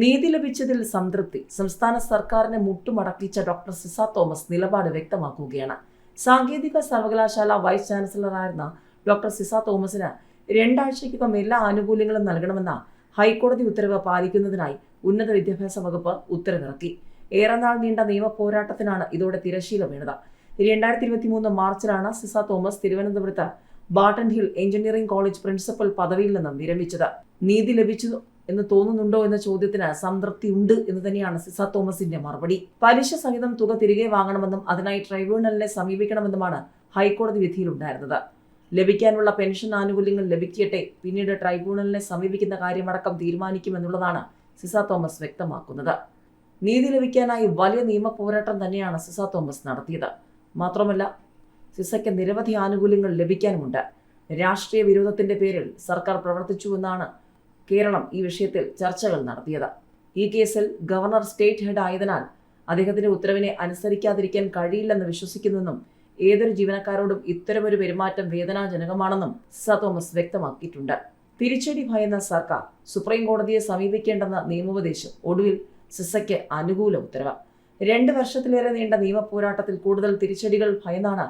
നീതി ലഭിച്ചതിൽ സംതൃപ്തി സംസ്ഥാന സർക്കാരിനെ മുട്ടുമടക്കിച്ച ഡോക്ടർ സിസ തോമസ് നിലപാട് വ്യക്തമാക്കുകയാണ്. സാങ്കേതിക സർവകലാശാല വൈസ് ചാൻസലറായിരുന്ന ഡോക്ടർ സിസ തോമസിന് രണ്ടാഴ്ചയ്ക്കകം എല്ലാ ആനുകൂല്യങ്ങളും നൽകണമെന്ന ഹൈക്കോടതി ഉത്തരവ് പാലിക്കുന്നതിനായി ഉന്നത വിദ്യാഭ്യാസ വകുപ്പ് ഉത്തരവിറക്കി. ഏറെ നാൾ നീണ്ട നിയമ പോരാട്ടത്തിനാണ് ഇതോടെ തിരശീല വീണത് രണ്ടായിരത്തി ഇരുപത്തി മൂന്ന് മാർച്ചിലാണ് സിസ തോമസ് തിരുവനന്തപുരത്ത് Barton Hill engineering college principal പദവിയിൽ നിന്നും വിരമിച്ചത്. നീതി ലഭിച്ചു എന്ന് തോന്നുന്നുണ്ടോ എന്ന ചോദ്യത്തിന് സംതൃപ്തി ഉണ്ട് എന്ന് തന്നെയാണ് സിസ തോമസിന്റെ മറുപടി. പലിശ സഹിതം തുക തിരികെ വാങ്ങണമെന്നും അതിനായി ട്രൈബ്യൂണലിനെ സമീപിക്കണമെന്നുമാണ് ഹൈക്കോടതി വിധിയിലുണ്ടായിരുന്നത്. ലഭിക്കാനുള്ള പെൻഷൻ ആനുകൂല്യങ്ങൾ ലഭിക്കട്ടെ പിന്നീട് ട്രൈബ്യൂണലിനെ സമീപിക്കുന്ന കാര്യമടക്കം തീരുമാനിക്കുമെന്നുള്ളതാണ് സിസ തോമസ് വ്യക്തമാക്കുന്നത്. നീതി ലഭിക്കാനായി വലിയ നിയമ പോരാട്ടം തന്നെയാണ് സിസ തോമസ് നടത്തിയത്. മാത്രമല്ല സിസയ്ക്ക് നിരവധി ആനുകൂല്യങ്ങൾ ലഭിക്കാനുമുണ്ട്. രാഷ്ട്രീയ വിരോധത്തിന്റെ പേരിൽ സർക്കാർ പ്രവർത്തിച്ചുവെന്നാണ് കേരളം ഈ വിഷയത്തിൽ ചർച്ചകൾ നടത്തിയത്. ഈ കേസിൽ ഗവർണർ സ്റ്റേറ്റ് ഹെഡ് ആയതിനാൽ അദ്ദേഹത്തിന്റെ ഉത്തരവിനെ അനുസരിക്കാതിരിക്കാൻ കഴിയില്ലെന്ന് വിശ്വസിക്കുന്നെന്നും ഏതൊരു ജീവനക്കാരോടും ഇത്തരമൊരു പെരുമാറ്റം വേദനാജനകമാണെന്നും സ തോമസ് വ്യക്തമാക്കിയിട്ടുണ്ട്. തിരിച്ചടി ഭയന്ന സർക്കാർ സുപ്രീം കോടതിയെ സമീപിക്കേണ്ടെന്ന നിയമോപദേശം ഒടുവിൽ സിസയ്ക്ക് അനുകൂല ഉത്തരവ്. രണ്ട് വർഷത്തിലേറെ നീണ്ട നിയമ പോരാട്ടത്തിൽ കൂടുതൽ തിരിച്ചടികൾ ഭയന്നാണ്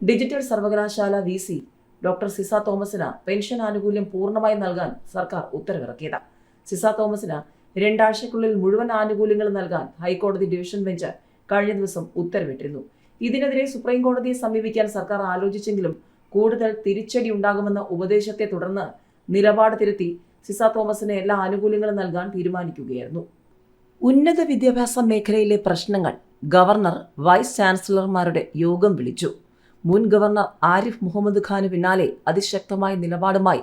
ഡിജിറ്റൽ സർവകലാശാല വി സി ഡോക്ടർ സിസ തോമസിന് പെൻഷൻ ആനുകൂല്യം പൂർണമായി നൽകാൻ സർക്കാർ ഉത്തരവിറക്കിയത്. സിസ തോമസിന് രണ്ടാഴ്ചയ്ക്കുള്ളിൽ മുഴുവൻ ആനുകൂല്യങ്ങൾ നൽകാൻ ഹൈക്കോടതി ഡിവിഷൻ ബെഞ്ച് കഴിഞ്ഞ ദിവസം ഉത്തരവിട്ടിരുന്നു. ഇതിനെതിരെ സുപ്രീം കോടതിയെ സമീപിക്കാൻ സർക്കാർ ആലോചിച്ചെങ്കിലും കൂടുതൽ തിരിച്ചടി ഉണ്ടാകുമെന്ന ഉപദേശത്തെ തുടർന്ന് നിലപാട് തിരുത്തി സിസ തോമസിന് എല്ലാ ആനുകൂല്യങ്ങളും നൽകാൻ തീരുമാനിക്കുകയായിരുന്നു. ഉന്നത വിദ്യാഭ്യാസ മേഖലയിലെ പ്രശ്നങ്ങൾ ഗവർണർ വൈസ് ചാൻസലർമാരുടെ യോഗം വിളിച്ചു. മുൻ ഗവർണർ ആരിഫ് മുഹമ്മദ് ഖാന് പിന്നാലെ അതിശക്തമായ നിലപാടുമായി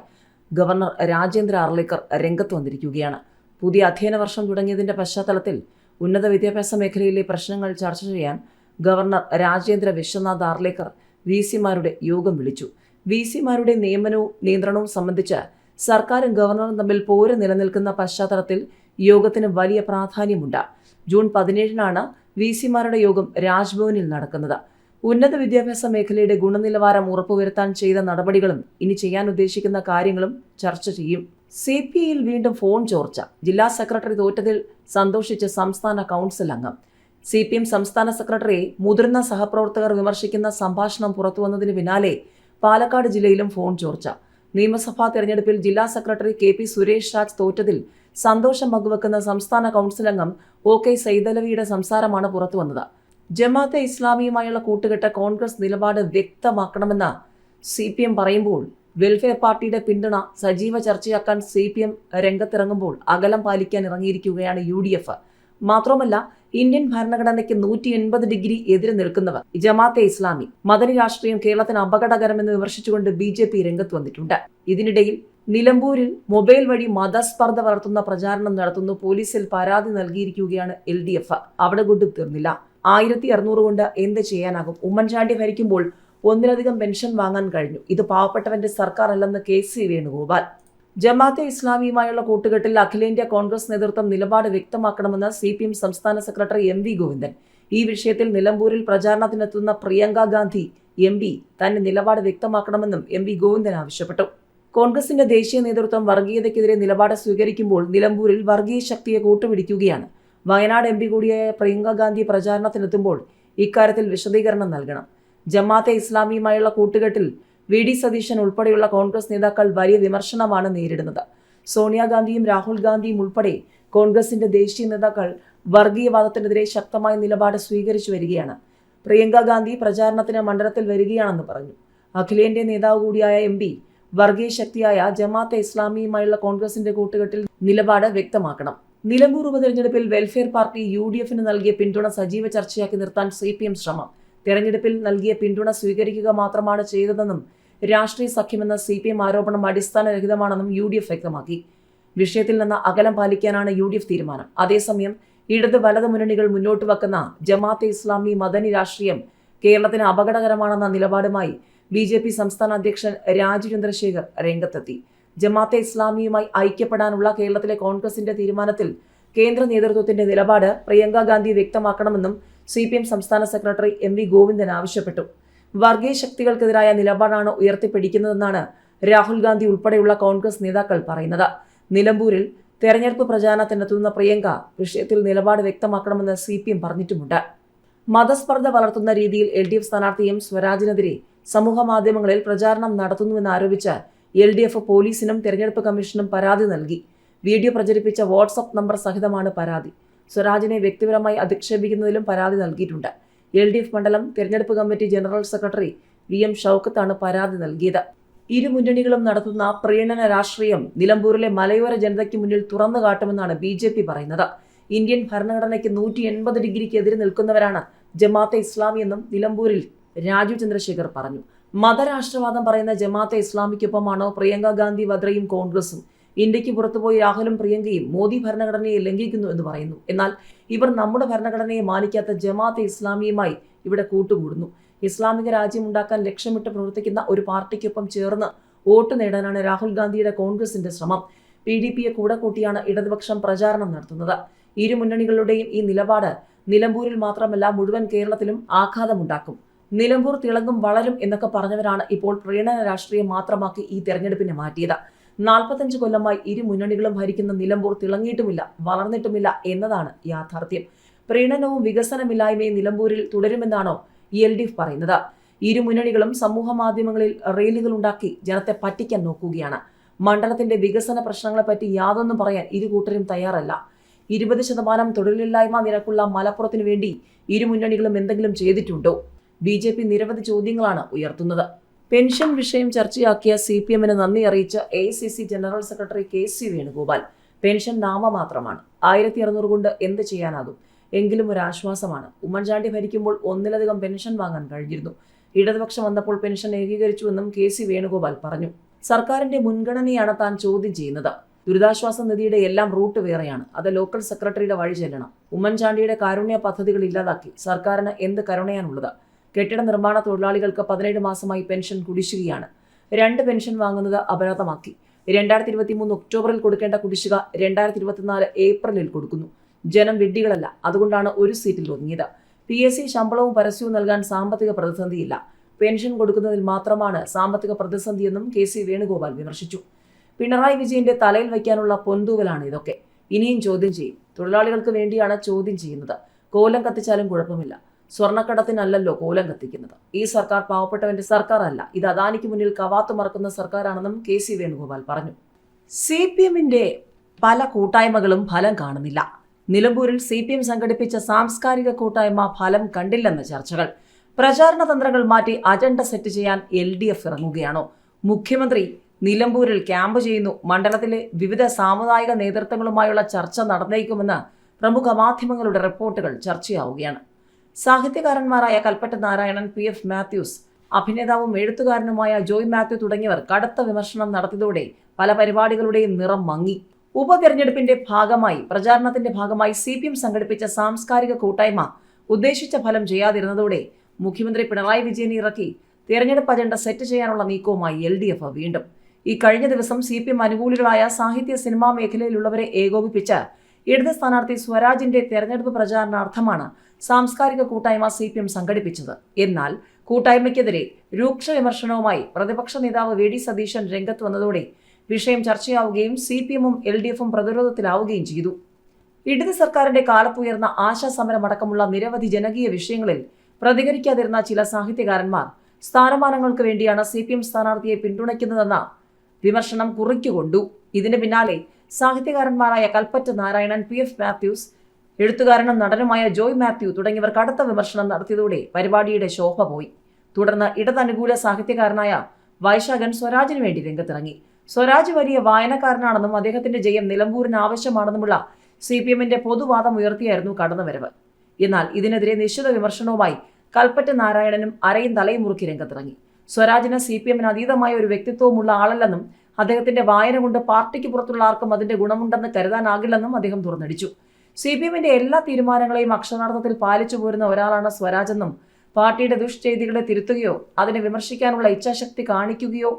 ഗവർണർ രാജേന്ദ്ര അർലേക്കർ രംഗത്ത് വന്നിരിക്കുകയാണ്. പുതിയ അധ്യയന വർഷം തുടങ്ങിയതിന്റെ പശ്ചാത്തലത്തിൽ ഉന്നത വിദ്യാഭ്യാസ മേഖലയിലെ പ്രശ്നങ്ങൾ ചർച്ച ചെയ്യാൻ ഗവർണർ രാജേന്ദ്ര വിശ്വനാഥ് ആർലേക്കർ വി സിമാരുടെ യോഗം വിളിച്ചു. വി സിമാരുടെ നിയമനവും നിയന്ത്രണവും സംബന്ധിച്ച് സർക്കാരും ഗവർണറും തമ്മിൽ പോര് നിലനിൽക്കുന്ന പശ്ചാത്തലത്തിൽ യോഗത്തിന് വലിയ പ്രാധാന്യമുണ്ട്. ജൂൺ പതിനേഴിനാണ് വി സിമാരുടെ യോഗം രാജ്ഭവനിൽ നടക്കുന്നത്. ഉന്നത വിദ്യാഭ്യാസ മേഖലയുടെ ഗുണനിലവാരം ഉറപ്പുവരുത്താൻ ചെയ്ത നടപടികളും ഇനി ചെയ്യാൻ ഉദ്ദേശിക്കുന്ന കാര്യങ്ങളും ചർച്ച ചെയ്യും. സി പി ഐയിൽ വീണ്ടും ഫോൺ ചോർച്ച. ജില്ലാ സെക്രട്ടറി തോറ്റതിൽ സന്തോഷിച്ച സംസ്ഥാന കൗൺസിൽ അംഗം. സി പി എം സംസ്ഥാന സെക്രട്ടറി മുതിർന്ന സഹപ്രവർത്തകർ വിമർശിക്കുന്ന സംഭാഷണം പുറത്തുവന്നതിന് പിന്നാലെ പാലക്കാട് ജില്ലയിലും ഫോൺ ചോർച്ച. നിയമസഭാ തെരഞ്ഞെടുപ്പിൽ ജില്ലാ secretary K P Suresh Raj തോറ്റതിൽ സന്തോഷം പങ്കുവെക്കുന്ന സംസ്ഥാന കൗൺസിൽ അംഗം ഒ കെ സൈതലവിയുടെ സംസാരമാണ് പുറത്തുവന്നത്. ജമാഅത്തെ ഇസ്ലാമിയുമായുള്ള കൂട്ടുകെട്ട് കോൺഗ്രസ് നിലപാട് വ്യക്തമാക്കണമെന്ന് സി പി എം പറയുമ്പോൾ വെൽഫെയർ പാർട്ടിയുടെ പിന്തുണ സജീവ ചർച്ചയാക്കാൻ സി പി എം രംഗത്തിറങ്ങുമ്പോൾ അകലം പാലിക്കാൻ ഇറങ്ങിയിരിക്കുകയാണ് യു ഡി എഫ് മാത്രമല്ല ഇന്ത്യൻ ഭരണഘടനയ്ക്ക് നൂറ്റി എൺപത് ഡിഗ്രി എതിരെ നിൽക്കുന്നവർ ജമാഅത്തെ ഇസ്ലാമി. മദനി രാഷ്ട്രീയം കേരളത്തിന് അപകടകരമെന്ന് വിമർശിച്ചുകൊണ്ട് ബി ജെ പി രംഗത്ത് വന്നിട്ടുണ്ട്. ഇതിനിടയിൽ നിലമ്പൂരിൽ മൊബൈൽ വഴി മതസ്പർദ്ധ വളർത്തുന്ന പ്രചാരണം നടത്തുന്നു പോലീസിൽ പരാതി നൽകിയിരിക്കുകയാണ് എൽ ഡി എഫ്. അവിടെ കൊണ്ടും തീർന്നില്ല. ആയിരത്തി അറുന്നൂറ് കൊണ്ട് എന്ത് ചെയ്യാനാകും? ഉമ്മൻചാണ്ടി ഭരിക്കുമ്പോൾ ഒന്നിലധികം പെൻഷൻ വാങ്ങാൻ കഴിഞ്ഞു. ഇത് പാവപ്പെട്ടവന്റെ സർക്കാർ അല്ലെന്ന് കെ സി വേണുഗോപാൽ. ജമാഅത്തെ ഇസ്ലാമിയുമായുള്ള കൂട്ടുകെട്ടിൽ അഖിലേന്ത്യാ കോൺഗ്രസ് നേതൃത്വം നിലപാട് വ്യക്തമാക്കണമെന്ന് സി പി എം സംസ്ഥാന സെക്രട്ടറി എം വി ഗോവിന്ദൻ. ഈ വിഷയത്തിൽ നിലമ്പൂരിൽ പ്രചാരണത്തിനെത്തുന്ന പ്രിയങ്ക ഗാന്ധി എം പി തന്റെ നിലപാട് വ്യക്തമാക്കണമെന്നും എം വി ഗോവിന്ദൻ ആവശ്യപ്പെട്ടു. കോൺഗ്രസിന്റെ ദേശീയ നേതൃത്വം വർഗീയതയ്ക്കെതിരെ നിലപാട് സ്വീകരിക്കുമ്പോൾ നിലമ്പൂരിൽ വർഗീയ ശക്തിയെ കൂട്ടുപിടിക്കുകയാണ്. വയനാട് എം പി കൂടിയായ പ്രിയങ്ക ഗാന്ധി പ്രചാരണത്തിനെത്തുമ്പോൾ ഇക്കാര്യത്തിൽ വിശദീകരണം നൽകണം. ജമാഅത്തെ ഇസ്ലാമിയുമായുള്ള കൂട്ടുകെട്ടിൽ വി ഡി സതീശൻ ഉൾപ്പെടെയുള്ള കോൺഗ്രസ് നേതാക്കൾ വലിയ വിമർശനമാണ് നേരിടുന്നത്. സോണിയാഗാന്ധിയും രാഹുൽ ഗാന്ധിയും ഉൾപ്പെടെ കോൺഗ്രസിന്റെ ദേശീയ നേതാക്കൾ വർഗീയവാദത്തിനെതിരെ ശക്തമായ നിലപാട് സ്വീകരിച്ചു വരികയാണ്. പ്രിയങ്ക ഗാന്ധി പ്രചാരണത്തിന് മണ്ഡലത്തിൽ വരികയാണെന്ന് പറഞ്ഞു. അഖിലേന്ത്യാ നേതാവ് കൂടിയായ എം പി വർഗീയ ശക്തിയായ ജമാഅത്തെ ഇസ്ലാമിയുമായുള്ള കോൺഗ്രസിന്റെ കൂട്ടുകെട്ടിൽ നിലപാട് വ്യക്തമാക്കണം. നിലമ്പൂർ ഉപതെരഞ്ഞെടുപ്പിൽ വെൽഫെയർ പാർട്ടി യു ഡി എഫിന് നൽകിയ പിന്തുണ സജീവ ചർച്ചയാക്കി നിർത്താൻ സി പി എം ശ്രമം. തെരഞ്ഞെടുപ്പിൽ നൽകിയ പിന്തുണ സ്വീകരിക്കുക മാത്രമാണ് ചെയ്തതെന്നും രാഷ്ട്രീയ സഖ്യമെന്ന സി പി എം ആരോപണം അടിസ്ഥാനരഹിതമാണെന്നും യു ഡി എഫ് വ്യക്തമാക്കി. വിഷയത്തിൽ നിന്ന് അകലം പാലിക്കാനാണ് യു ഡി എഫ് തീരുമാനം. അതേസമയം ഇടത് വലത് മുന്നണികൾ മുന്നോട്ട് വെക്കുന്ന ജമാഅത്തെ ഇസ്ലാമി മദനി രാഷ്ട്രീയം കേരളത്തിന് അപകടകരമാണെന്ന നിലപാടുമായി ബി ജെ പി സംസ്ഥാന അധ്യക്ഷൻ രാജു ചന്ദ്രശേഖർ രംഗത്തെത്തി. ജമാഅത്തെ ഇസ്ലാമിയുമായി ഐക്യപ്പെടാനുള്ള കേരളത്തിലെ കോൺഗ്രസിന്റെ തീരുമാനത്തിൽ കേന്ദ്ര നേതൃത്വത്തിന്റെ നിലപാട് പ്രിയങ്ക ഗാന്ധി വ്യക്തമാക്കണമെന്നും സി പി എം സംസ്ഥാന സെക്രട്ടറി എം വി ഗോവിന്ദൻ ആവശ്യപ്പെട്ടു. വർഗീയ ശക്തികൾക്കെതിരായ നിലപാടാണ് ഉയർത്തിപ്പിടിക്കുന്നതെന്നാണ് രാഹുൽ ഗാന്ധി ഉൾപ്പെടെയുള്ള കോൺഗ്രസ് നേതാക്കൾ പറയുന്നത്. നിലമ്പൂരിൽ തെരഞ്ഞെടുപ്പ് പ്രചാരണത്തിനെത്തുന്ന പ്രിയങ്ക വിഷയത്തിൽ നിലപാട് വ്യക്തമാക്കണമെന്ന് സി പി എം പറഞ്ഞിട്ടുമുണ്ട്. മതസ്പർദ്ധ വളർത്തുന്ന രീതിയിൽ എൽ ഡി എഫ് സ്ഥാനാർത്ഥി എം സ്വരാജിനെതിരെ സമൂഹ മാധ്യമങ്ങളിൽ പ്രചാരണം നടത്തുന്നുവെന്ന് ആരോപിച്ച് എൽ ഡി എഫ് പോലീസിനും തെരഞ്ഞെടുപ്പ് കമ്മീഷനും പരാതി നൽകി. വീഡിയോ പ്രചരിപ്പിച്ച വാട്സപ്പ് നമ്പർ സഹിതമാണ് പരാതി. സ്വരാജിനെ വ്യക്തിപരമായി അധിക്ഷേപിക്കുന്നതിലും പരാതി നൽകിയിട്ടുണ്ട്. എൽ ഡി എഫ് മണ്ഡലം തെരഞ്ഞെടുപ്പ് committee general secretary V M ഷൌക്കത്താണ് പരാതി നൽകിയത്. ഇരു മുന്നണികളും നടത്തുന്ന പ്രീണന രാഷ്ട്രീയം നിലമ്പൂരിലെ മലയോര ജനതയ്ക്ക് മുന്നിൽ തുറന്നു കാട്ടുമെന്നാണ് ബി ജെ പി പറയുന്നത്. ഇന്ത്യൻ ഭരണഘടനയ്ക്ക് നൂറ്റി എൺപത് ഡിഗ്രിക്ക് എതിരെ നിൽക്കുന്നവരാണ് ജമാഅത്തെ ഇസ്ലാമി എന്നും നിലമ്പൂരിൽ രാജു ചന്ദ്രശേഖർ പറഞ്ഞു. മതരാഷ്ട്രവാദം പറയുന്ന ജമാഅത്തെ ഇസ്ലാമിക്കൊപ്പമാണോ പ്രിയങ്ക ഗാന്ധി വദ്രയും കോൺഗ്രസും? ഇന്ത്യയ്ക്ക് പുറത്തുപോയി രാഹുലും പ്രിയങ്കയും മോദി ഭരണഘടനയെ ലംഘിക്കുന്നു എന്ന് പറയുന്നു. എന്നാൽ ഇവർ നമ്മുടെ ഭരണഘടനയെ മാനിക്കാത്ത ജമാഅത്തെ ഇസ്ലാമിയുമായി ഇവിടെ കൂട്ടുകൂടുന്നു. ഇസ്ലാമിക രാജ്യമുണ്ടാക്കാൻ ലക്ഷ്യമിട്ട് പ്രവർത്തിക്കുന്ന ഒരു പാർട്ടിക്കൊപ്പം ചേർന്ന് വോട്ട് നേടാനാണ് രാഹുൽ ഗാന്ധിയുടെ കോൺഗ്രസിന്റെ ശ്രമം. പി ഡി പിയെ കൂടെ കൂട്ടിയാണ് ഇടതുപക്ഷം പ്രചാരണം നടത്തുന്നത്. ഇരു മുന്നണികളുടെയും ഈ നിലപാട് നിലമ്പൂരിൽ മാത്രമല്ല മുഴുവൻ കേരളത്തിലും ആഘാതമുണ്ടാക്കും. നിലമ്പൂർ തിളങ്ങും വളരും എന്നൊക്കെ പറഞ്ഞവരാണ് ഇപ്പോൾ പ്രീണന രാഷ്ട്രീയം മാത്രമാക്കി ഈ തെരഞ്ഞെടുപ്പിനെ മാറ്റിയത്. നാൽപ്പത്തഞ്ച് കൊല്ലമായി ഇരു മുന്നണികളും ഭരിക്കുന്ന നിലമ്പൂർ തിളങ്ങിയിട്ടുമില്ല വളർന്നിട്ടുമില്ല എന്നതാണ് യാഥാർത്ഥ്യം. പ്രീണനവും വികസനമില്ലായ്മയും നിലമ്പൂരിൽ തുടരുമെന്നാണോ എൽ ഡി എഫ് പറയുന്നത്? ഇരു മുന്നണികളും സമൂഹ മാധ്യമങ്ങളിൽ റീലുകൾ ഉണ്ടാക്കി ജനത്തെ പറ്റിക്കാൻ നോക്കുകയാണ്. മണ്ഡലത്തിന്റെ വികസന പ്രശ്നങ്ങളെ പറ്റി യാതൊന്നും പറയാൻ ഇരു കൂട്ടരും തയ്യാറല്ല. ഇരുപത് ശതമാനം തൊഴിലില്ലായ്മ നിരക്കുള്ള മലപ്പുറത്തിനു വേണ്ടി ഇരു മുന്നണികളും എന്തെങ്കിലും ചെയ്തിട്ടുണ്ടോ? ബി ജെ പി നിരവധി ചോദ്യങ്ങളാണ് ഉയർത്തുന്നത്. പെൻഷൻ വിഷയം ചർച്ചയാക്കിയ സി പി എമ്മിന് നന്ദി അറിയിച്ച A C C general secretary K C Venugopal. Pension നാമമാത്രമാണ്. ആയിരത്തി അറുന്നൂറ് കൊണ്ട് എന്ത് ചെയ്യാനാകും? എങ്കിലും ഒരു ആശ്വാസമാണ് ഉമ്മൻചാണ്ടി ഭരിക്കുമ്പോൾ ഒന്നിലധികം പെൻഷൻ വാങ്ങാൻ കഴിഞ്ഞിരുന്നു. ഇടതുപക്ഷം വന്നപ്പോൾ പെൻഷൻ ഏകീകരിച്ചുവെന്നും കെ സി വേണുഗോപാൽ പറഞ്ഞു. സർക്കാരിന്റെ മുൻഗണനയാണ് താൻ ചോദ്യം ചെയ്യുന്നത്. ദുരിതാശ്വാസ നിധിയുടെ എല്ലാം റൂട്ട് വേറെയാണ്. അത് ലോക്കൽ സെക്രട്ടറിയുടെ വഴി ചെല്ലണം. ഉമ്മൻചാണ്ടിയുടെ കാരുണ്യ പദ്ധതികൾ ഇല്ലാതാക്കി സർക്കാരിന് എന്ത് കരുണയാണുള്ളത്? കെട്ടിട നിർമ്മാണ തൊഴിലാളികൾക്ക് പതിനേഴ് മാസമായി പെൻഷൻ കുടിശ്ശികയാണ്. രണ്ട് പെൻഷൻ വാങ്ങുന്നത് അപരാധമാക്കി. രണ്ടായിരത്തി ഇരുപത്തി മൂന്ന് ഒക്ടോബറിൽ കൊടുക്കേണ്ട കുടിശ്ശിക രണ്ടായിരത്തി ഇരുപത്തിനാല് ഏപ്രിലിൽ കൊടുക്കുന്നു. ജനം വിഡ്ഢികളല്ല. അതുകൊണ്ടാണ് ഒരു സീറ്റിൽ ഒതുങ്ങിയത്. പി എസ് സി ശമ്പളവും പരസ്യവും നൽകാൻ സാമ്പത്തിക പ്രതിസന്ധിയില്ല. പെൻഷൻ കൊടുക്കുന്നതിൽ മാത്രമാണ് സാമ്പത്തിക പ്രതിസന്ധിയെന്നും കെ സി വേണുഗോപാൽ വിമർശിച്ചു. പിണറായി വിജയന്റെ തലയിൽ വയ്ക്കാനുള്ള പൊന്തൂവലാണ് ഇതൊക്കെ. ഇനിയും ചോദ്യം ചെയ്യും. തൊഴിലാളികൾക്ക് വേണ്ടിയാണ് ചോദ്യം ചെയ്യുന്നത്. കോലം കത്തിച്ചാലും കുഴപ്പമില്ല. സ്വർണക്കടത്തിനല്ലല്ലോ കോലം കത്തിക്കുന്നത്. ഈ സർക്കാർ പാവപ്പെട്ടവന്റെ സർക്കാർ അല്ല ഇത് അദാനിക്ക് മുന്നിൽ കവാത്തു മറക്കുന്ന സർക്കാരാണെന്നും കെ സി വേണുഗോപാൽ പറഞ്ഞു. സി പി എമ്മിന്റെ പല കൂട്ടായ്മകളും ഫലം കാണുന്നില്ല. നിലമ്പൂരിൽ സി പി എം സംഘടിപ്പിച്ച സാംസ്കാരിക കൂട്ടായ്മ ഫലം കണ്ടില്ലെന്ന ചർച്ചകൾ. പ്രചാരണ തന്ത്രങ്ങൾ മാറ്റി അജണ്ട സെറ്റ് ചെയ്യാൻ എൽ ഡി എഫ് ഇറങ്ങുകയാണോ? മുഖ്യമന്ത്രി നിലമ്പൂരിൽ ക്യാമ്പ് ചെയ്യുന്നു. മണ്ഡലത്തിലെ വിവിധ സാമുദായിക നേതൃത്വങ്ങളുമായുള്ള ചർച്ച നടന്നേക്കുമെന്ന് പ്രമുഖ മാധ്യമങ്ങളുടെ റിപ്പോർട്ടുകൾ ചർച്ചയാവുകയാണ്. സാഹിത്യകാരന്മാരായ കൽപ്പറ്റ നാരായണൻ പി. എഫ്. മാത്യൂസ് അഭിനേതാവും എഴുത്തുകാരനുമായ ജോയ് മാത്യു തുടങ്ങിയവർ കടുത്ത വിമർശനം നടത്തിയതോടെ പല പരിപാടികളുടെയും നിറം മങ്ങി. ഉപതെരഞ്ഞെടുപ്പിന്റെ ഭാഗമായി പ്രചാരണത്തിന്റെ ഭാഗമായി സി പി എം സംഘടിപ്പിച്ച സാംസ്കാരിക കൂട്ടായ്മ ഉദ്ദേശിച്ച ഫലം ചെയ്യാതിരുന്നതോടെ മുഖ്യമന്ത്രി പിണറായി വിജയൻ ഇറക്കി തിരഞ്ഞെടുപ്പ് അജണ്ട സെറ്റ് ചെയ്യാനുള്ള നീക്കവുമായി എൽ ഡി എഫ് വീണ്ടും. ഈ കഴിഞ്ഞ ദിവസം സി പി എം അനുകൂലികളായ സാഹിത്യ സിനിമാ മേഖലയിലുള്ളവരെ ഏകോപിപ്പിച്ച് ഇടത് സ്ഥാനാർത്ഥി സ്വരാജിന്റെ തെരഞ്ഞെടുപ്പ് പ്രചാരണാർത്ഥമാണ് സാംസ്കാരിക കൂട്ടായ്മ സി പി എം സംഘടിപ്പിച്ചത്. എന്നാൽ കൂട്ടായ്മയ്ക്കെതിരെ രൂക്ഷ വിമർശനവുമായി പ്രതിപക്ഷ നേതാവ് വി ഡി സതീശൻ രംഗത്ത് വന്നതോടെ വിഷയം ചർച്ചയാവുകയും സി പി എമ്മും എൽ ഡി എഫും പ്രതിരോധത്തിലാവുകയും ചെയ്തു. ഇടത് സർക്കാരിന്റെ കാലത്തുയർന്ന ആശാസമരമടക്കമുള്ള നിരവധി ജനകീയ വിഷയങ്ങളിൽ പ്രതികരിക്കാതിരുന്ന ചില സാഹിത്യകാരന്മാർ സ്ഥാനമാനങ്ങൾക്ക് വേണ്ടിയാണ് സി പി എം സ്ഥാനാർത്ഥിയെ പിന്തുണയ്ക്കുന്നതെന്ന വിമർശനം കുറിക്കുകൊണ്ടു. ഇതിന് പിന്നാലെ സാഹിത്യകാരന്മാരായ കൽപ്പറ്റ നാരായണൻ പി എഫ് മാത്യൂസ് എഴുത്തുകാരനും നടനുമായ ജോയ് മാത്യു തുടങ്ങിയവർ കടുത്ത വിമർശനം നടത്തിയതോടെ പരിപാടിയുടെ ശോഭ പോയി. തുടർന്ന് ഇടതനുകൂല സാഹിത്യകാരനായ വൈശാഖൻ സ്വരാജിന് വേണ്ടി രംഗത്തിറങ്ങി. സ്വരാജ് വലിയ വായനക്കാരനാണെന്നും അദ്ദേഹത്തിന്റെ ജയം നിലമ്പൂരിന് ആവശ്യമാണെന്നുമുള്ള സി പി എമ്മിന്റെ പൊതുവാദം ഉയർത്തിയായിരുന്നു കടന്നുവരവ്. എന്നാൽ ഇതിനെതിരെ നിശ്ചിത വിമർശനവുമായി കൽപ്പറ്റ നാരായണനും അരയും തലയും മുറുക്കി രംഗത്തിറങ്ങി. സ്വരാജിന് സി പി എമ്മിന് അതീതമായ ഒരു വ്യക്തിത്വമുള്ള ആളല്ലെന്നും അദ്ദേഹത്തിന്റെ വായന കൊണ്ട് പാർട്ടിക്ക് പുറത്തുള്ള ആർക്കും അതിന്റെ ഗുണമുണ്ടെന്ന് കരുതാനാകില്ലെന്നും അദ്ദേഹം തുറന്നടിച്ചു. സി പി എമ്മിന്റെ എല്ലാ തീരുമാനങ്ങളെയും അക്ഷരാർത്ഥത്തിൽ പാലിച്ചു പോരുന്ന ഒരാളാണ് സ്വരാജെന്നും പാർട്ടിയുടെ ദുഷ്ചെയ്തികളെ തിരുത്തുകയോ അതിനെ വിമർശിക്കാനുള്ള ഇച്ഛാശക്തി കാണിക്കുകയോ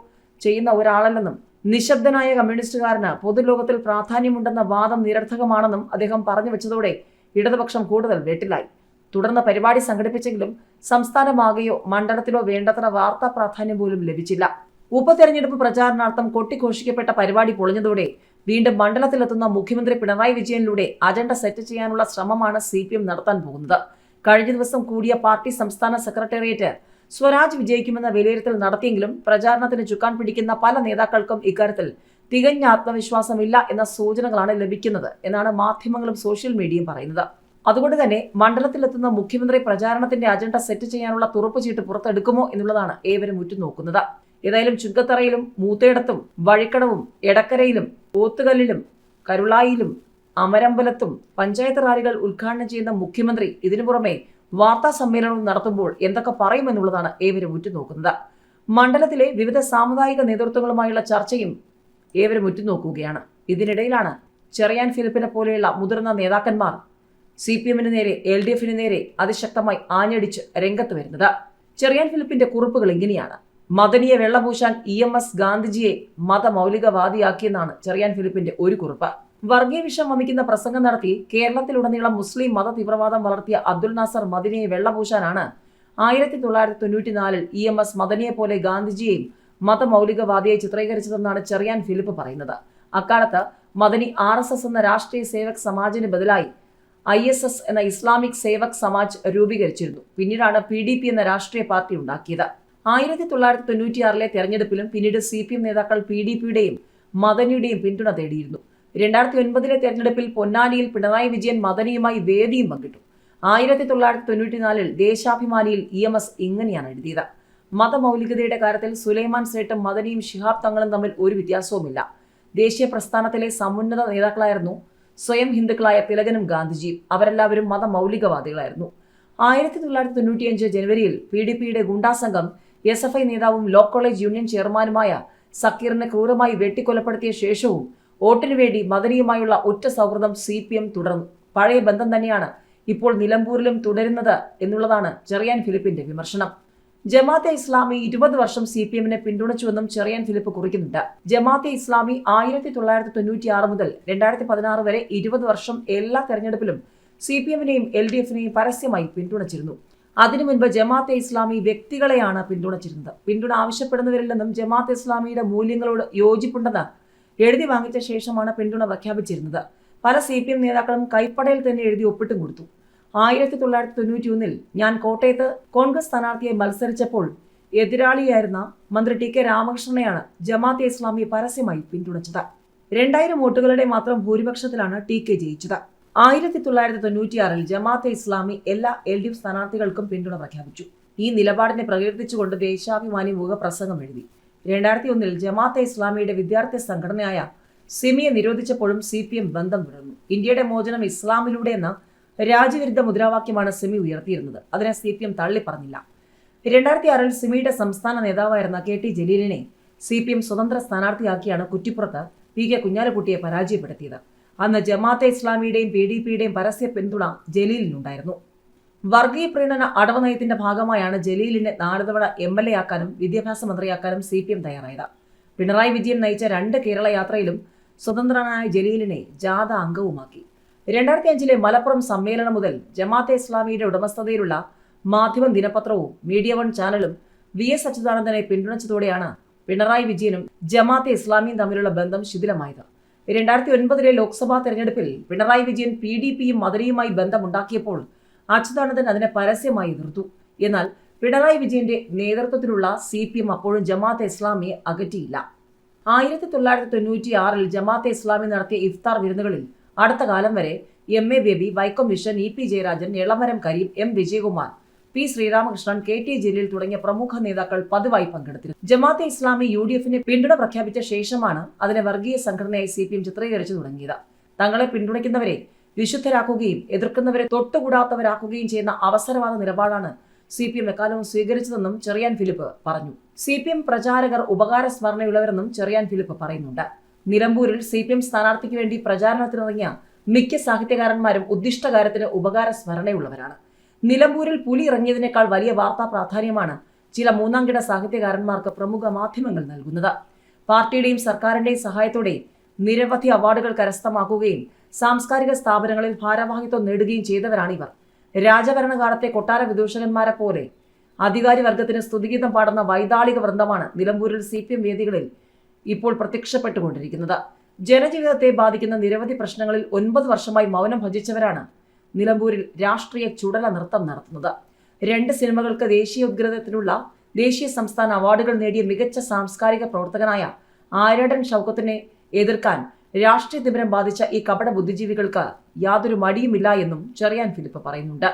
ചെയ്യുന്ന ഒരാളല്ലെന്നും നിശബ്ദനായ കമ്മ്യൂണിസ്റ്റുകാരന് പൊതുലോകത്തിൽ പ്രാധാന്യമുണ്ടെന്ന വാദം നിരർത്ഥകമാണെന്നും അദ്ദേഹം പറഞ്ഞു വെച്ചതോടെ ഇടതുപക്ഷം കൂടുതൽ വെട്ടിലായി. തുടർന്ന് പരിപാടി സംഘടിപ്പിച്ചെങ്കിലും സംസ്ഥാനമാകെയോ മണ്ഡലത്തിലോ വേണ്ടത്ര വാർത്താ പ്രാധാന്യം പോലും ലഭിച്ചില്ല. ഉപതെരഞ്ഞെടുപ്പ് പ്രചാരണാർത്ഥം കൊട്ടിഘോഷിക്കപ്പെട്ട പരിപാടി പൊളിഞ്ഞതോടെ വീണ്ടും മണ്ഡലത്തിലെത്തുന്ന മുഖ്യമന്ത്രി പിണറായി വിജയനിലൂടെ അജണ്ട സെറ്റ് ചെയ്യാനുള്ള ശ്രമമാണ് സി നടത്താൻ പോകുന്നത്. കഴിഞ്ഞ ദിവസം കൂടിയ പാർട്ടി സംസ്ഥാന സെക്രട്ടേറിയറ്റ് സ്വരാജ് വിജയിക്കുമെന്ന വിലയിരുത്തൽ നടത്തിയെങ്കിലും പ്രചാരണത്തിന് ചുക്കാൻ പിടിക്കുന്ന പല നേതാക്കൾക്കും ഇക്കാര്യത്തിൽ തികഞ്ഞ ആത്മവിശ്വാസമില്ല എന്ന സൂചനകളാണ് ലഭിക്കുന്നത് എന്നാണ് മാധ്യമങ്ങളും സോഷ്യൽ മീഡിയയും പറയുന്നത്. അതുകൊണ്ട് തന്നെ മണ്ഡലത്തിലെത്തുന്ന മുഖ്യമന്ത്രി പ്രചാരണത്തിന്റെ അജണ്ട സെറ്റ് ചെയ്യാനുള്ള തുറപ്പ് ചീട്ട് പുറത്തെടുക്കുമോ എന്നുള്ളതാണ് ഏവരും ഉറ്റുനോക്കുന്നത്. ഏതായാലും ചുങ്കത്തറയിലും മൂത്തയിടത്തും വഴിക്കടവും എടക്കരയിലും പോത്തുകല്ലിലും കരുളായിലും അമരമ്പലത്തും പഞ്ചായത്ത് റാലികൾ ഉദ്ഘാടനം ചെയ്യുന്ന മുഖ്യമന്ത്രി ഇതിനു പുറമെ വാർത്താ സമ്മേളനവും നടത്തുമ്പോൾ എന്തൊക്കെ പറയുമെന്നുള്ളതാണ് ഏവരും ഉറ്റുനോക്കുന്നത്. മണ്ഡലത്തിലെ വിവിധ സാമുദായിക നേതൃത്വങ്ങളുമായുള്ള ചർച്ചയും ഏവരും ഉറ്റുനോക്കുകയാണ്. ഇതിനിടയിലാണ് ചെറിയാൻ ഫിലിപ്പിനെ പോലെയുള്ള മുതിർന്ന നേതാക്കന്മാർ സി പി എമ്മിന് നേരെ എൽ ഡി എഫിന് നേരെ അതിശക്തമായി ആഞ്ഞടിച്ച് രംഗത്ത് വരുന്നത്. ചെറിയാൻ ഫിലിപ്പിന്റെ കുറിപ്പുകൾ ഇങ്ങനെയാണ്. മദനിയെ വെള്ളപൂശാൻ ഇ എം എസ് ഗാന്ധിജിയെ മതമൗലികവാദിയാക്കിയെന്നാണ് ചെറിയാൻ ഫിലിപ്പിന്റെ ഒരു കുറിപ്പ്. വർഗീയ വിഷം വമിക്കുന്ന പ്രസംഗം നടത്തി കേരളത്തിലുടനീളം മുസ്ലിം മത തീവ്രവാദം വളർത്തിയ അബ്ദുൽ നാസർ മദനിയെ വെള്ളപൂശാനാണ് ആയിരത്തി തൊള്ളായിരത്തി തൊണ്ണൂറ്റിനാലിൽ ഇ എം എസ് മദനിയെ പോലെ ഗാന്ധിജിയെയും മതമൗലികവാദിയെ ചിത്രീകരിച്ചതെന്നാണ് ചെറിയാൻ ഫിലിപ്പ് പറയുന്നത്. അക്കാലത്ത് മദനി ആർ എസ് എസ് എന്ന രാഷ്ട്രീയ സേവക് സമാജിന് ബദലായി ഐ എസ് എസ് എന്ന ഇസ്ലാമിക് സേവക് സമാജ് രൂപീകരിച്ചിരുന്നു. പിന്നീടാണ് പി ഡി പി എന്ന രാഷ്ട്രീയ പാർട്ടി ഉണ്ടാക്കിയത്. ആയിരത്തി തൊള്ളായിരത്തി തൊണ്ണൂറ്റിയാറിലെ തെരഞ്ഞെടുപ്പിലും പിന്നീട് സി പി എം നേതാക്കൾ പി ഡി പിയുടെയും മദനിയുടെയും പിന്തുണ തേടിയിരുന്നു. രണ്ടായിരത്തി ഒൻപതിലെ തെരഞ്ഞെടുപ്പിൽ പൊന്നാനിയിൽ പിണറായി വിജയൻ മദനിയുമായി വേദിയും പങ്കിട്ടു. ആയിരത്തി തൊള്ളായിരത്തി തൊണ്ണൂറ്റിനാലിൽ ദേശാഭിമാനിയിൽ ഇ എം എസ് ഇങ്ങനെയാണ് എഴുതിയത്. മതമൗലികതയുടെ കാര്യത്തിൽ സുലൈമാൻ സേട്ടും മദനിയും ഷിഹാബ് തങ്ങളും തമ്മിൽ ഒരു വ്യത്യാസവുമില്ല. ദേശീയ പ്രസ്ഥാനത്തിലെ സമുന്നത നേതാക്കളായിരുന്നു സ്വയം ഹിന്ദുക്കളായ തിലകനും ഗാന്ധിജിയും. അവരെല്ലാവരും മതമൗലികവാദികളായിരുന്നു. ആയിരത്തി തൊള്ളായിരത്തി തൊണ്ണൂറ്റിയഞ്ച് ജനുവരിയിൽ പി ഡി പിയുടെ ഗുണ്ടാസംഘം എസ് എഫ് ഐ നേതാവും ലോ കോളേജ് യൂണിയൻ ചെയർമാനുമായ സക്കീറിനെ ക്രൂരമായി വെട്ടിക്കൊലപ്പെടുത്തിയ ശേഷവും വോട്ടിനു വേണ്ടി മദനിയുമായുള്ള ഒറ്റ സൗഹൃദം സി പി എം തുടർന്നു. പഴയ ബന്ധം തന്നെയാണ് ഇപ്പോൾ നിലമ്പൂരിലും തുടരുന്നത് എന്നുള്ളതാണ് ചെറിയാൻ ഫിലിപ്പിന്റെ വിമർശനം. ജമാഅത്തെ ഇസ്ലാമി ഇരുപത് വർഷം സി പി എമ്മിനെ പിന്തുണച്ചുവെന്നും ചെറിയാൻ ഫിലിപ്പ് കുറിക്കുന്നുണ്ട്. ജമാഅത്തെ ഇസ്ലാമി ആയിരത്തി തൊള്ളായിരത്തി തൊണ്ണൂറ്റി ആറ് മുതൽ രണ്ടായിരത്തി പതിനാറ് വരെ ഇരുപത് വർഷം എല്ലാ തെരഞ്ഞെടുപ്പിലും സി പി എമ്മിനെയും എൽ ഡി എഫിനെയും പരസ്യമായി പിന്തുണച്ചിരുന്നു. അതിനു മുൻപ് ജമാഅത്തെ ഇസ്ലാമി വ്യക്തികളെയാണ് പിന്തുണച്ചിരുന്നത്. പിന്തുണ ആവശ്യപ്പെടുന്നവരിൽ നിന്നും ജമാഅത്തെ ഇസ്ലാമിയുടെ മൂല്യങ്ങളോട് യോജിപ്പുണ്ടെന്ന് എഴുതി വാങ്ങിച്ച ശേഷമാണ് പിന്തുണ പ്രഖ്യാപിച്ചിരുന്നത്. പല സി പി എം നേതാക്കളും കൈപ്പടയിൽ തന്നെ എഴുതി ഒപ്പിട്ടും കൊടുത്തു. ആയിരത്തി തൊള്ളായിരത്തി തൊണ്ണൂറ്റി ഒന്നിൽ ഞാൻ കോട്ടയത്ത് കോൺഗ്രസ് സ്ഥാനാർത്ഥിയെ മത്സരിച്ചപ്പോൾ എതിരാളിയായിരുന്ന മന്ത്രി ടി കെ രാമകൃഷ്ണനെയാണ് ജമാഅത്തെ ഇസ്ലാമി പരസ്യമായി പിന്തുണച്ചത്. രണ്ടായിരം വോട്ടുകളുടെ മാത്രം ഭൂരിപക്ഷത്തിലാണ് ടി കെ ജയിച്ചത്. ആയിരത്തി തൊള്ളായിരത്തി തൊണ്ണൂറ്റിയാറിൽ ജമാഅത്തെ ഇസ്ലാമി എല്ലാ എൽ ഡി എഫ് സ്ഥാനാർത്ഥികൾക്കും പിന്തുണ പ്രഖ്യാപിച്ചു. ഈ നിലപാടിനെ പ്രകീർത്തിച്ചുകൊണ്ട് ദേശാഭിമാനി മുഖപ്രസംഗം എഴുതി. രണ്ടായിരത്തി ഒന്നിൽ ജമാഅത്തെ ഇസ്ലാമിയുടെ വിദ്യാർത്ഥി സംഘടനയായ സിമിയെ നിരോധിച്ചപ്പോഴും സി പി എം ബന്ധം തുടർന്നു ഇന്ത്യയുടെ മോചനം ഇസ്ലാമിലൂടെ എന്ന രാജ്യവിരുദ്ധ മുദ്രാവാക്യമാണ് സിമി ഉയർത്തിയിരുന്നത്. അതിനെ സി പി എം തള്ളിപ്പറഞ്ഞില്ല. രണ്ടായിരത്തി ആറിൽ സിമിയുടെ സംസ്ഥാന നേതാവായിരുന്ന കെ ടി ജലീലിനെ സി പി എം സ്വതന്ത്ര സ്ഥാനാർത്ഥിയാക്കിയാണ് കുറ്റിപ്പുറത്ത് പി കെ കുഞ്ഞാലിക്കുട്ടിയെ പരാജയപ്പെടുത്തിയത്. അന്ന് ജമാഅത്തെ ഇസ്ലാമിയുടെയും പി ഡി പിയുടെയും പരസ്യ പിന്തുണ ജലീലിനുണ്ടായിരുന്നു. വർഗീയ പ്രീണന അടവ് നയത്തിന്റെ ഭാഗമായാണ് ജലീലിനെ നാല് തവണ എം എൽ എ ആക്കാനും വിദ്യാഭ്യാസ മന്ത്രിയാക്കാനും സി പി എം തയ്യാറായത്. പിണറായി വിജയൻ നയിച്ച രണ്ട് കേരള യാത്രയിലും സ്വതന്ത്രനായ ജലീലിനെ ജാഥ അംഗവുമാക്കി. രണ്ടായിരത്തി അഞ്ചിലെ മലപ്പുറം സമ്മേളനം മുതൽ ജമാഅത്തെ ഇസ്ലാമിയുടെ ഉടമസ്ഥതയിലുള്ള മാധ്യമം ദിനപത്രവും മീഡിയ വൺ ചാനലും വി എസ് അച്യുതാനന്ദനെ പിന്തുണച്ചതോടെയാണ് പിണറായി വിജയനും ജമാഅത്തെ ഇസ്ലാമിയും തമ്മിലുള്ള ബന്ധം ശിഥിലമായത്. രണ്ടായിരത്തി ഒൻപതിലെ ലോക്സഭാ തെരഞ്ഞെടുപ്പിൽ പിണറായി വിജയൻ പി ഡി പിയും മദനിയുമായി ബന്ധമുണ്ടാക്കിയപ്പോൾ അച്യുതാനന്ദൻ അതിനെ പരസ്യമായി എതിർത്തു. എന്നാൽ പിണറായി വിജയന്റെ നേതൃത്വത്തിലുള്ള സി പി എം അപ്പോഴും ജമാഅത്തെ ഇസ്ലാമിയെ അകറ്റിയില്ല. ആയിരത്തി തൊള്ളായിരത്തി തൊണ്ണൂറ്റി ആറിൽ ജമാഅത്തെ ഇസ്ലാമി നടത്തിയ ഇഫ്താർ വിരുന്നുകളിൽ അടുത്ത കാലം വരെ M A Baby Vaikom Viswan E P Jayarajan Elamaram Kareem M Vijayakumar P Sreeramakrishnan K T Jaleel തുടങ്ങിയ പ്രമുഖ നേതാക്കൾ പതിവായി പങ്കെടുത്തിരുന്നു. ജമാഅത്തെ ഇസ്ലാമി യു ഡി എഫിനെ പിന്തുണ പ്രഖ്യാപിച്ച ശേഷമാണ് അതിനെ വർഗീയ സംഘടനയായി സി പി എം ചിത്രീകരിച്ചു തുടങ്ങിയത്. തങ്ങളെ പിന്തുണയ്ക്കുന്നവരെ വിശുദ്ധരാക്കുകയും എതിർക്കുന്നവരെ തൊട്ടുകൂടാത്തവരാക്കുകയും ചെയ്യുന്ന അവസരവാദ നിലപാടാണ് സി പി എം എക്കാലവും സ്വീകരിച്ചതെന്നും ചെറിയാൻ ഫിലിപ്പ് പറഞ്ഞു. സി പി എം പ്രചാരകർ ഉപകാര സ്മരണയുള്ളവരെന്നും ചെറിയാൻ ഫിലിപ്പ് പറയുന്നുണ്ട്. നിലമ്പൂരിൽ സി പി എം സ്ഥാനാർത്ഥിക്ക് വേണ്ടി പ്രചാരണത്തിനിറങ്ങിയ മിക്ക സാഹിത്യകാരന്മാരും ഉദ്ദിഷ്ടകാരത്തിന് ഉപകാര സ്മരണയുള്ളവരാണ് നിലമ്പൂരിൽ പുലി ഇറങ്ങിയതിനേക്കാൾ വലിയ വാർത്താ പ്രാധാന്യമാണ് ചില മൂന്നാംകിട സാഹിത്യകാരന്മാർക്ക് പ്രമുഖ മാധ്യമങ്ങൾ നൽകുന്നത്. പാർട്ടിയുടെയും സർക്കാരിന്റെയും സഹായത്തോടെ നിരവധി അവാർഡുകൾ കരസ്ഥമാക്കുകയും സാംസ്കാരിക സ്ഥാപനങ്ങളിൽ ഭാരവാഹിത്വം നേടുകയും ചെയ്തവരാണിവർ. രാജഭരണകാലത്തെ കൊട്ടാര വിദൂഷകന്മാരെ പോലെ അധികാരി വർഗത്തിന് സ്തുതിഗീതം പാടുന്ന വൈതാളിക വൃന്ദമാണ് നിലമ്പൂരിൽ സി പി എം വേദികളിൽ ഇപ്പോൾ പ്രത്യക്ഷപ്പെട്ടുകൊണ്ടിരിക്കുന്നത്. ജനജീവിതത്തെ ബാധിക്കുന്ന നിരവധി പ്രശ്നങ്ങളിൽ ഒൻപത് വർഷമായി മൗനം ഭജിച്ചവരാണ് നിലമ്പൂരിൽ രാഷ്ട്രീയ ചുടല നൃത്തം നടത്തുന്നത്. രണ്ട് സിനിമകൾക്ക് ദേശീയ ഉദ്ഗ്രഹത്തിനുള്ള ദേശീയ സംസ്ഥാന അവാർഡുകൾ നേടിയ മികച്ച സാംസ്കാരിക പ്രവർത്തകനായ ആരടൻ ഷൗക്കത്തിനെ എതിർക്കാൻ രാഷ്ട്രീയ തിമിരം ബാധിച്ച ഈ കപട ബുദ്ധിജീവികൾക്ക് യാതൊരു മടിയുമില്ല എന്നും ചെറിയാൻ ഫിലിപ്പ് പറയുന്നുണ്ട്.